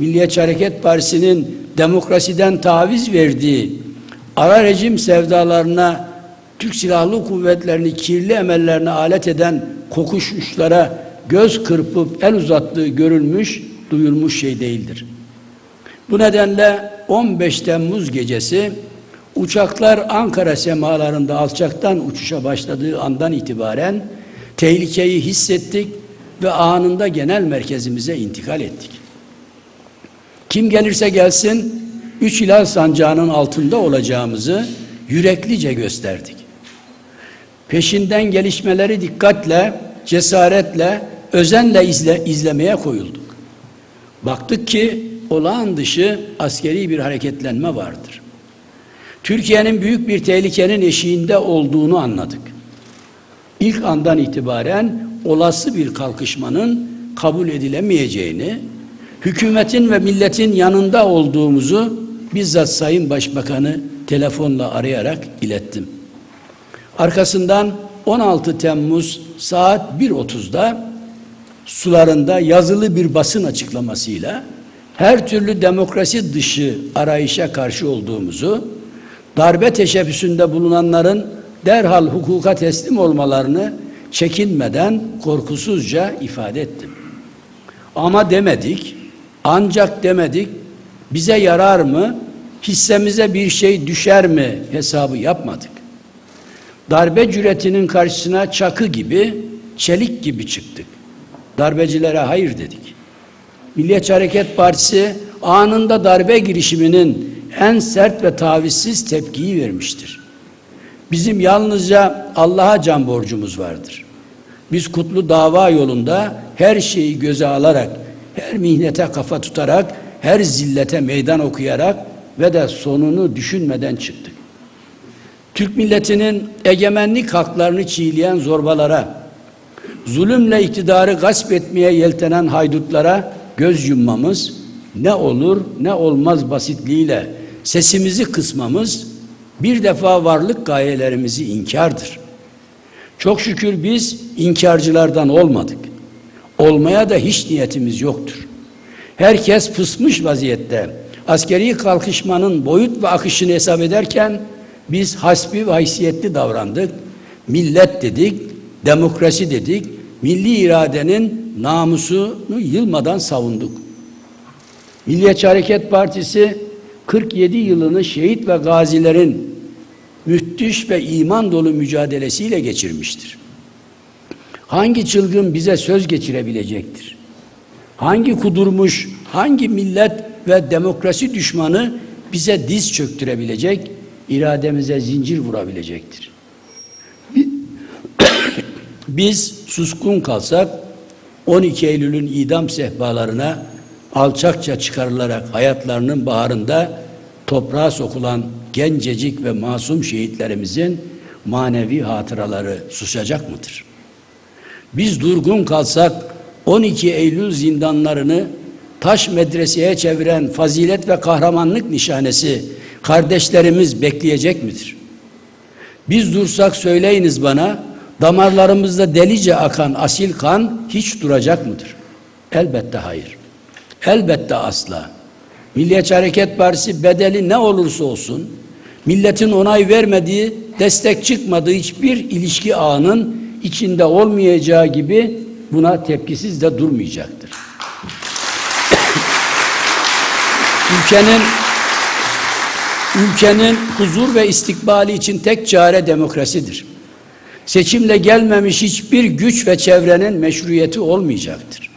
Milliyetçi Hareket Partisi'nin demokrasiden taviz verdiği ara rejim sevdalarına Türk Silahlı Kuvvetleri'ni kirli emellerine alet eden kokuşuşlara göz kırpıp el uzattığı görülmüş, duyulmuş şey değildir. Bu nedenle 15 Temmuz gecesi uçaklar Ankara semalarında alçaktan uçuşa başladığı andan itibaren tehlikeyi hissettik ve anında genel merkezimize intikal ettik. Kim gelirse gelsin üç hilal sancağının altında olacağımızı yüreklice gösterdik. Peşinden gelişmeleri dikkatle, cesaretle, özenle izle, izlemeye koyulduk. Baktık ki olağan dışı askeri bir hareketlenme vardır. Türkiye'nin büyük bir tehlikenin eşiğinde olduğunu anladık. İlk andan itibaren olası bir kalkışmanın kabul edilemeyeceğini, hükümetin ve milletin yanında olduğumuzu bizzat Sayın Başbakanı telefonla arayarak ilettim. Arkasından 16 Temmuz saat 1.30'da sularında yazılı bir basın açıklamasıyla her türlü demokrasi dışı arayışa karşı olduğumuzu, darbe teşebbüsünde bulunanların derhal hukuka teslim olmalarını çekinmeden korkusuzca ifade ettim. Ama demedik, ancak demedik, bize yarar mı, hissemize bir şey düşer mi hesabı yapmadık. Darbe cüretinin karşısına çakı gibi, çelik gibi çıktık. Darbecilere hayır dedik. Milliyetçi Hareket Partisi anında darbe girişiminin en sert ve tavizsiz tepkiyi vermiştir. Bizim yalnızca Allah'a can borcumuz vardır. Biz kutlu dava yolunda her şeyi göze alarak, her mihnete kafa tutarak, her zillete meydan okuyarak ve de sonunu düşünmeden çıktık. Türk milletinin egemenlik haklarını çiğleyen zorbalara, zulümle iktidarı gasp etmeye yeltenen haydutlara göz yummamız, ne olur ne olmaz basitliğiyle sesimizi kısmamız, bir defa varlık gayelerimizi inkardır. Çok şükür biz inkarcılardan olmadık. Olmaya da hiç niyetimiz yoktur. Herkes pısmış vaziyette askeri kalkışmanın boyut ve akışını hesap ederken biz hasbi ve haysiyetli davrandık. Millet dedik, demokrasi dedik, milli iradenin namusunu yılmadan savunduk. Milliyetçi Hareket Partisi 47 yılını şehit ve gazilerin müthiş ve iman dolu mücadelesiyle geçirmiştir. Hangi çılgın bize söz geçirebilecektir? Hangi kudurmuş, hangi millet ve demokrasi düşmanı bize diz çöktürebilecek, irademize zincir vurabilecektir? Biz suskun kalsak 12 Eylül'ün idam sehpalarına alçakça çıkarılarak hayatlarının baharında toprağa sokulan gencecik ve masum şehitlerimizin manevi hatıraları susacak mıdır? Biz durgun kalsak 12 Eylül zindanlarını taş medreseye çeviren fazilet ve kahramanlık nişanesi kardeşlerimiz bekleyecek midir? Biz dursak söyleyiniz bana damarlarımızda delice akan asil kan hiç duracak mıdır? Elbette hayır. Elbette asla. Milliyetçi Hareket Partisi bedeli ne olursa olsun milletin onay vermediği, destek çıkmadığı hiçbir ilişki ağının içinde olmayacağı gibi buna tepkisiz de durmayacaktır. ülkenin ülkenin huzur ve istikbali için tek çare demokrasidir. Seçimle gelmemiş hiçbir güç ve çevrenin meşruiyeti olmayacaktır.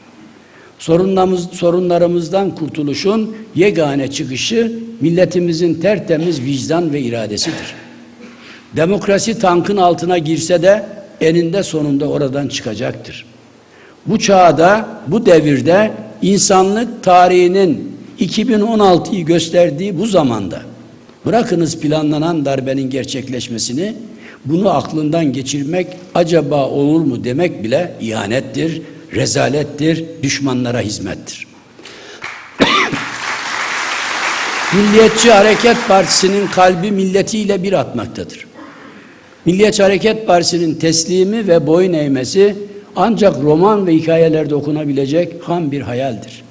Sorunlarımız, sorunlarımızdan kurtuluşun yegane çıkışı milletimizin tertemiz vicdan ve iradesidir. Demokrasi tankın altına girse de eninde sonunda oradan çıkacaktır. Bu çağda, bu devirde insanlık tarihinin 2016'yı gösterdiği bu zamanda bırakınız planlanan darbenin gerçekleşmesini bunu aklından geçirmek acaba olur mu demek bile ihanettir, rezalettir, düşmanlara hizmettir. Milliyetçi Hareket Partisi'nin kalbi milletiyle bir atmaktadır. Milliyetçi Hareket Partisi'nin teslimi ve boyun eğmesi ancak roman ve hikayelerde okunabilecek ham bir hayaldir.